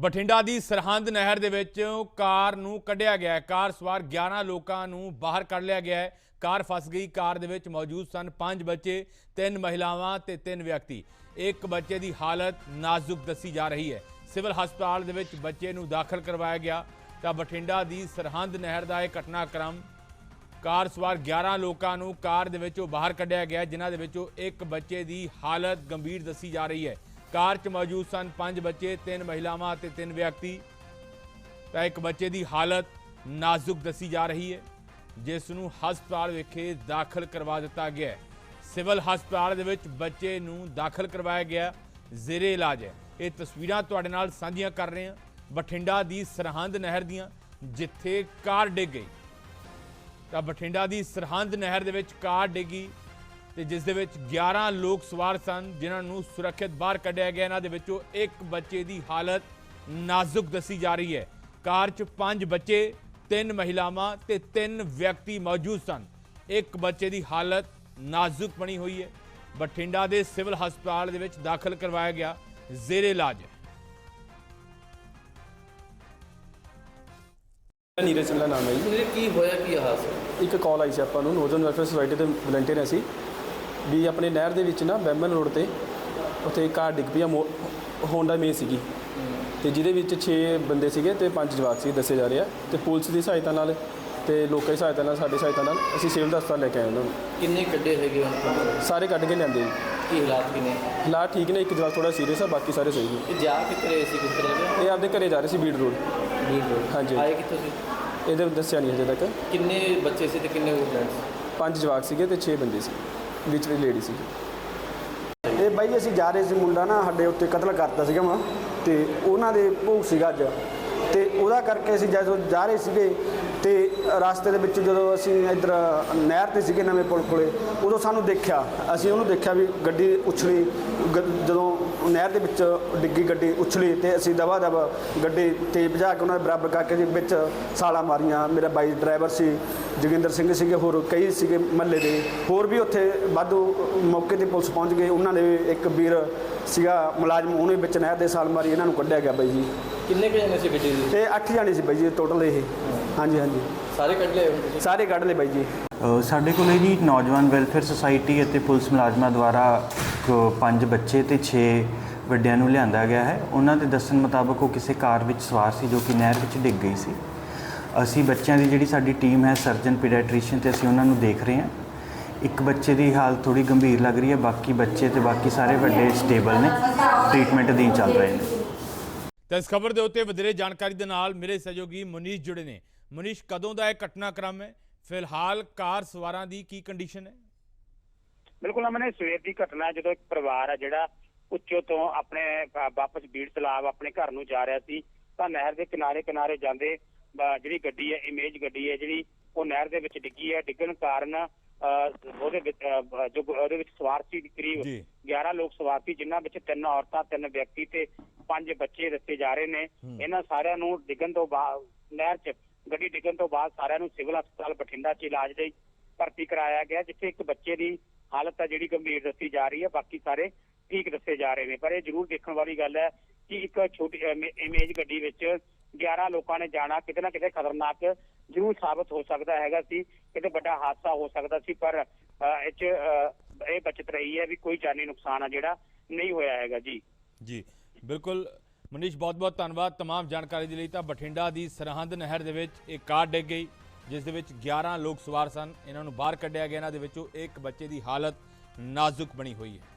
ਬਠਿੰਡਾ ਦੀ ਸਰਹੰਦ ਨਹਿਰ ਦੇ ਵਿੱਚ ਕਾਰ ਨੂੰ ਕੱਢਿਆ ਗਿਆ ਹੈ। ਕਾਰ ਸਵਾਰ 11 ਲੋਕਾਂ ਨੂੰ ਬਾਹਰ ਕੱਢ ਲਿਆ ਗਿਆ ਹੈ। ਕਾਰ ਫਸ ਗਈ। ਕਾਰ ਦੇ ਵਿੱਚ ਮੌਜੂਦ ਸਨ 5 ਬੱਚੇ, ਤਿੰਨ ਮਹਿਲਾਵਾਂ ਤੇ ਤਿੰਨ ਵਿਅਕਤੀ। ਇੱਕ ਬੱਚੇ ਦੀ ਹਾਲਤ ਨਾਜ਼ੁਕ ਦੱਸੀ ਜਾ ਰਹੀ ਹੈ। ਸਿਵਲ ਹਸਪਤਾਲ ਦੇ ਵਿੱਚ ਬੱਚੇ ਨੂੰ ਦਾਖਲ ਕਰਵਾਇਆ ਗਿਆ। ਤਾਂ ਬਠਿੰਡਾ ਦੀ ਸਰਹੰਦ ਨਹਿਰ ਦਾ ਇਹ ਘਟਨਾਕ੍ਰਮ, ਕਾਰ ਸਵਾਰ 11 ਲੋਕਾਂ ਨੂੰ ਕਾਰ ਦੇ ਵਿੱਚੋਂ ਬਾਹਰ ਕੱਢਿਆ ਗਿਆ, ਜਿਨ੍ਹਾਂ ਦੇ ਵਿੱਚੋਂ ਇੱਕ ਬੱਚੇ ਦੀ ਹਾਲਤ ਗੰਭੀਰ ਦੱਸੀ ਜਾ ਰਹੀ ਹੈ। ਕਾਰ 'ਚ ਮੌਜੂਦ ਸਨ ਪੰਜ ਬੱਚੇ, ਤਿੰਨ ਮਹਿਲਾਵਾਂ ਅਤੇ ਤਿੰਨ ਵਿਅਕਤੀ। ਤਾਂ ਇੱਕ ਬੱਚੇ ਦੀ ਹਾਲਤ ਨਾਜ਼ੁਕ ਦੱਸੀ ਜਾ ਰਹੀ ਹੈ, ਜਿਸ ਨੂੰ ਹਸਪਤਾਲ ਵਿਖੇ ਦਾਖਲ ਕਰਵਾ ਦਿੱਤਾ ਗਿਆ ਹੈ। ਸਿਵਲ ਹਸਪਤਾਲ ਦੇ ਵਿੱਚ ਬੱਚੇ ਨੂੰ ਦਾਖਲ ਕਰਵਾਇਆ ਗਿਆ, ਜ਼ੇਰੇ ਇਲਾਜ ਹੈ। ਇਹ ਤਸਵੀਰਾਂ ਤੁਹਾਡੇ ਨਾਲ ਸਾਂਝੀਆਂ ਕਰ ਰਹੇ ਹਾਂ, ਬਠਿੰਡਾ ਦੀ ਸਰਹੰਦ ਨਹਿਰ ਦੀਆਂ, ਜਿੱਥੇ ਕਾਰ ਡਿੱਗ ਗਈ। ਤਾਂ ਬਠਿੰਡਾ ਦੀ ਸਰਹੰਦ ਨਹਿਰ ਦੇ ਵਿੱਚ ਕਾਰ ਡਿੱਗੀ ਤੇ ਜਿਸ ਦੇ ਵਿੱਚ 11 ਲੋਕ ਸਵਾਰ ਸਨ ਜਿਨ੍ਹਾਂ ਨੂੰ ਸੁਰੱਖਿਅਤ ਬਾਹਰ ਕੱਢਿਆ ਗਿਆ। ਇਹਨਾਂ ਦੇ ਵਿੱਚੋਂ ਇੱਕ ਬੱਚੇ ਦੀ ਹਾਲਤ ਨਾਜ਼ੁਕ ਦੱਸੀ ਜਾ ਰਹੀ ਹੈ। ਕਾਰ 'ਚ ਪੰਜ ਬੱਚੇ ਤਿੰਨ ਮਹਿਲਾਵਾਂ ਤੇ ਤਿੰਨ ਵਿਅਕਤੀ ਮੌਜੂਦ ਸਨ। ਇੱਕ ਬੱਚੇ ਦੀ ਹਾਲਤ ਨਾਜ਼ੁਕ ਬਣੀ ਹੋਈ ਹੈ। ਬਠਿੰਡਾ ਦੇ ਸਿਵਲ ਹਸਪਤਾਲ ਦੇ ਵਿੱਚ ਦਾਖਲ ਕਰਵਾਇਆ ਗਿਆ ਜ਼ੇਰੇ ਇਲਾਜ। ਹੈ ਨੀਰਜ ਸਿੰਘ ਦਾ ਨਾਮ ਹੈ ਜੀ। ਇਹ ਕੀ ਹੋਇਆ ਕੀ ਹਾਦਸਾ? ਇੱਕ ਕਾਲ ਆਈ ਸੀ ਆਪਾਂ ਨੂੰ। ਨੋਰਦਰਨ ਵੈਲਫੇਅਰ ਸੁਸਾਇਟੀ ਦੇ ਵਲੰਟੀਅਰ ਅਸੀਂ ਵੀ ਆਪਣੇ ਨਹਿਰ ਦੇ ਵਿੱਚ ਨਾ ਬੈਂਬਨ ਰੋਡ ਤੇ ਉੱਥੇ ਇੱਕ ਕਾਰ ਡਿੱਗ ਪਈ ਆ ਹੋਂਡਾ ਮੇ ਸੀਗੀ। ਤੇ ਜਿਹਦੇ ਵਿੱਚ 6 ਬੰਦੇ ਸੀਗੇ ਤੇ 5 ਜਵਾਕ ਸੀ ਦੱਸੇ ਜਾ ਰਹੇ ਆ। ਤੇ ਪੁਲਿਸ ਦੀ ਸਹਾਇਤਾ ਨਾਲ ਤੇ ਲੋਕਾਂ ਦੀ ਸਹਾਇਤਾ ਨਾਲ ਸਾਡੀ ਸਹਾਇਤਾ ਨਾਲ ਅਸੀਂ ਸਿਵਲ ਹਸਪਤਾਲ ਲੈ ਕੇ ਆਏ ਉਹਨਾਂ ਨੂੰ। ਕਿੰਨੇ ਕੱਢੇ ਹੈਗੇ ਕੋਲ? ਸਾਰੇ ਕੱਢ ਕੇ ਲਿਆਂਦੇ ਜੀ। ਕੀ ਹਾਲਾਤ ਕਿਨੇ? ਹਾਲਾਤ ਠੀਕ ਨੇ ਇੱਕ ਜਵਾਕ ਥੋੜਾ ਸੀਰੀਅਸ ਆ ਬਾਕੀ ਸਾਰੇ ਸਹੀ ਨੇ। ਇਹ ਜਾ ਕਿੱਥੇ ਰਹੇ ਸੀ ਕਿਸ ਤਰ੍ਹਾਂ ਦੇ ਇਹ ਆਪਦੇ ਘਰੇ ਜਾ ਰਹੇ ਸੀ ਬੀੜ ਰੋਡ। ਵੀਰ ਲੋਕ ਹਾਂਜੀ। ਆਏ ਕਿੱਥੋਂ ਸੀ? ਇਹਦੇ ਦੱਸਿਆ ਨਹੀਂ ਹਜੇ ਤੱਕ। ਕਿੰਨੇ ਬੱਚੇ ਸੀ ਤੇ ਕਿੰਨੇ ਫਰੈਂਡਸ ਪੰਜ ਜਵਾਕ ਸੀਗੇ ਤੇ 6 ਬੰਦੇ ਸੀ। ਵਿੱਚ ਵੀ ਲੇਡੀ ਸੀ। ਇਹ ਬਾਈ ਅਸੀਂ ਜਾ ਰਹੇ ਸੀ ਮੁੰਡਾ ਨਾ ਸਾਡੇ ਉੱਤੇ ਕਤਲ ਕਰਤਾ ਸੀਗਾ ਵਾ, ਤੇ ਉਹਨਾਂ ਦੇ ਭੋਗ ਸੀਗਾ ਅੱਜ। ਤੇ ਉਹਦਾ ਕਰਕੇ ਅਸੀਂ ਜਦੋਂ ਜਾ ਰਹੇ ਸੀਗੇ ਤੇ ਰਸਤੇ ਦੇ ਵਿੱਚ ਜਦੋਂ ਅਸੀਂ ਇੱਧਰ ਨਹਿਰ ਤੇ ਸੀਗੇ ਨਵੇਂ ਪੁਲ ਕੋਲੇ ਉਦੋਂ ਸਾਨੂੰ ਦੇਖਿਆ ਅਸੀਂ ਉਹਨੂੰ ਦੇਖਿਆ ਵੀ ਗੱਡੀ ਉਛਲੀ ਜਦੋਂ ਨਹਿਰ ਦੇ ਵਿੱਚ ਡਿੱਗੀ ਗੱਡੀ ਉਛਲੀ ਤੇ ਅਸੀਂ ਦਵਾ ਦਵ ਗੱਡੀ ਤੇਜ਼ ਭਜਾ ਕੇ ਉਹਨਾਂ ਦੇ ਬਰਾਬਰ ਕਰਕੇ ਜੀ ਵਿੱਚ ਸਾਲਾ ਮਾਰੀਆਂ। ਮੇਰਾ ਬਾਈ ਡਰਾਈਵਰ ਸੀ ਜੋਗਿੰਦਰ ਸਿੰਘ ਸੀਗੇ ਹੋਰ ਕਈ ਸੀਗੇ ਮਹੱਲੇ ਦੇ। ਹੋਰ ਵੀ ਉੱਥੇ ਵਾਧੂ ਮੌਕੇ ਤੇ ਪੁਲਿਸ ਪਹੁੰਚ ਗਈ ਉਹਨਾਂ ਨੇ ਇੱਕ ਵੀਰ ਸੀਗਾ ਮੁਲਾਜ਼ਮ ਉਹਨੇ ਵਿੱਚ ਨਹਿਰ ਦੇ ਸਾਲ ਮਾਰੀ ਇਹਨਾਂ ਨੂੰ ਕੱਢਿਆ ਗਿਆ ਬਾਈ ਜੀ। ਕਿੰਨੇ ਕੁ ਜਣੇ ਸੀ ਗੱਡੀ ਦੇ ਤੇ ਅੱਠ ਜਾਣੇ ਸੀ ਬਾਈ ਜੀ ਟੋਟਲ ਇਹ। ਹਾਂਜੀ ਹਾਂਜੀ। ਸਾਰੇ ਕੱਢ ਲਏ ਹੁਣ ਤੁਸੀਂ? ਸਾਰੇ ਕੱਢ ਲਏ ਬਾਈ ਜੀ। ਸਾਡੇ ਕੋਲੇ ਜੀ ਨੌਜਵਾਨ ਵੈਲਫੇਅਰ ਸੁਸਾਇਟੀ ਅਤੇ ਪੁਲਿਸ ਮੁਲਾਜ਼ਮਾਂ ਦੁਆਰਾ ਪੰਜ ਬੱਚੇ ਤੇ 6 ਵੱਡਿਆਂ ਨੂੰ ਲਿਆਂਦਾ ਗਿਆ ਹੈ। ਉਹਨਾਂ ਦੇ ਦੱਸਣ ਮੁਤਾਬਕ ਉਹ ਕਿਸੇ ਕਾਰ ਵਿੱਚ ਸਵਾਰ ਸੀ ਜੋ ਕਿ ਨਹਿਰ ਵਿੱਚ ਡਿੱਗ ਗਈ ਸੀ। ਅਸੀਂ ਬੱਚਿਆਂ ਦੀ ਜਿਹੜੀ ਸਾਡੀ ਟੀਮ ਹੈ ਸਰਜਨ ਪੀਡੀਆਟ੍ਰੀਸ਼ੀਅਨ ਤੇ ਅਸੀਂ ਉਹਨਾਂ ਨੂੰ ਦੇਖ ਰਹੇ ਹਾਂ। ਇੱਕ ਬੱਚੇ ਦੀ ਹਾਲਤ ਥੋੜੀ ਗੰਭੀਰ ਲੱਗ ਰਹੀ ਹੈ। ਬਾਕੀ ਬੱਚੇ ਤੇ ਬਾਕੀ ਸਾਰੇ ਵੱਡੇ ਸਟੇਬਲ ਨੇ। ਟ੍ਰੀਟਮੈਂਟ ਅਧੀਨ ਚੱਲ ਰਹੇ ਨੇ। ਤਾਂ ਇਸ ਖਬਰ ਦੇ ਉੱਤੇ ਵਧੇਰੇ ਜਾਣਕਾਰੀ ਦੇ ਨਾਲ ਮੇਰੇ ਸਹਿਯੋਗੀ ਮਨੀਸ਼ ਜੁੜੇ ਨੇ। ਮਨੀਸ਼ ਕਦੋਂ ਦਾ ਇਹ ਘਟਨਾਕ੍ਰਮ ਹੈ? ਫਿਲਹਾਲ ਕਾਰ ਸਵਾਰਾਂ ਦੀ ਕੀ ਕੰਡੀਸ਼ਨ ਹੈ? ਬਿਲਕੁਲ ਅਮਨੇ ਸਵੇਰ ਦੀ ਘਟਨਾ ਜਦੋਂ ਇੱਕ ਪਰਿਵਾਰ ਹੈ ਜਿਹੜਾ ਉੱਚੋ ਤੋਂ ਆਪਣੇ ਵਾਪਸ ਬੀੜ ਤਲਾਬ ਆਪਣੇ ਘਰ ਨੂੰ ਜਾ ਰਿਹਾ ਸੀ। ਤਾਂ ਨਹਿਰ ਦੇ ਕਿਨਾਰੇ ਕਿਨਾਰੇ ਜਾਂਦੇ ਜਿਹੜੀ ਗੱਡੀ ਹੈ ਇਮੇਜ ਗੱਡੀ ਹੈ ਜਿਹੜੀ ਉਹ ਨਹਿਰ ਦੇ ਵਿੱਚ ਡਿੱਗੀ ਹੈ। ਡਿੱਗਣ ਕਾਰਨ ਉਹਦੇ ਵਿੱਚ ਜੋ ਉਹਦੇ ਵਿੱਚ ਸਵਾਰ ਸੀ ਕਰੀਬ ਜੀ। 11 ਲੋਕ ਸਵਾਰ ਸੀ ਜਿਨ੍ਹਾਂ ਵਿੱਚ ਤਿੰਨ ਔਰਤਾਂ ਤਿੰਨ ਵਿਅਕਤੀ ਤੇ ਪੰਜ ਬੱਚੇ ਦੱਸੇ ਜਾ ਰਹੇ ਨੇ। ਇਹਨਾਂ ਸਾਰਿਆਂ ਨੂੰ ਡਿੱਗਣ ਤੋਂ ਬਾਅਦ ਨਹਿਰ 'ਚ ਗੱਡੀ ਡਿੱਗਣ ਤੋਂ ਬਾਅਦ ਸਾਰਿਆਂ ਨੂੰ ਸਿਵਲ ਹਸਪਤਾਲ ਬਠਿੰਡਾ 'ਚ ਇਲਾਜ ਲਈ ਭਰਤੀ ਕਰਾਇਆ ਗਿਆ ਜਿੱਥੇ ਇੱਕ ਬੱਚੇ ਦੀ ਹਾਲਤ ਹੈ ਜਿਹੜੀ ਗੰਭੀਰ ਦੱਸੀ ਜਾ ਰਹੀ ਹੈ। ਬਾਕੀ ਸਾਰੇ ਠੀਕ ਦੱਸੇ ਜਾ ਰਹੇ ਨੇ। ਪਰ ਇਹ ਜ਼ਰੂਰ ਦੇਖਣ ਵਾਲੀ ਗੱਲ ਹੈ ਕਿ ਇੱਕ ਛੋਟੀ ਇਮੇ- ਇਮੇਜ ਗੱਡੀ ਵਿੱਚ 11 ਲੋਕਾਂ ਨੇ ਜਾਣਾ ਕਿਤੇ ਨਾ ਕਿਤੇ ਖਤਰਨਾਕ ਜ਼ਰੂਰ ਸਾਬਤ ਹੋ ਸਕਦਾ ਹੈਗਾ ਸੀ। ਕਿਤੇ ਵੱਡਾ ਹਾਦਸਾ ਹੋ ਸਕਦਾ ਸੀ ਪਰ ਇਹ 'ਚ ਇਹ ਬਚਤ ਰਹੀ ਹੈ ਵੀ ਕੋਈ ਜਾਨੀ ਨੁਕਸਾਨ ਆ ਜਿਹੜਾ ਨਹੀਂ ਹੋਇਆ ਹੈਗਾ ਜੀ। ਜੀ। ਬਿਲਕੁਲ ਮਨੀਸ਼ ਬਹੁਤ-ਬਹੁਤ ਧੰਨਵਾਦ तमाम ਜਾਣਕਾਰੀ ਦੇ ਲਈ ਤਾਂ ਬਠਿੰਡਾ ਦੀ ਸਰਹੰਦ ਨਹਿਰ ਦੇ ਵਿੱਚ ਇੱਕ ਕਾਰ ਡਿੱਗ ਗਈ ਜਿਸ ਦੇ ਵਿੱਚ 11 ਲੋਕ ਸਵਾਰ ਸਨ ਇਹਨਾਂ ਨੂੰ ਬਾਹਰ ਕੱਢਿਆ ਗਿਆ ਇਹਨਾਂ ਦੇ ਵਿੱਚੋਂ ਇੱਕ ਬੱਚੇ ਦੀ ਹਾਲਤ ਨਾਜ਼ੁਕ ਬਣੀ ਹੋਈ ਹੈ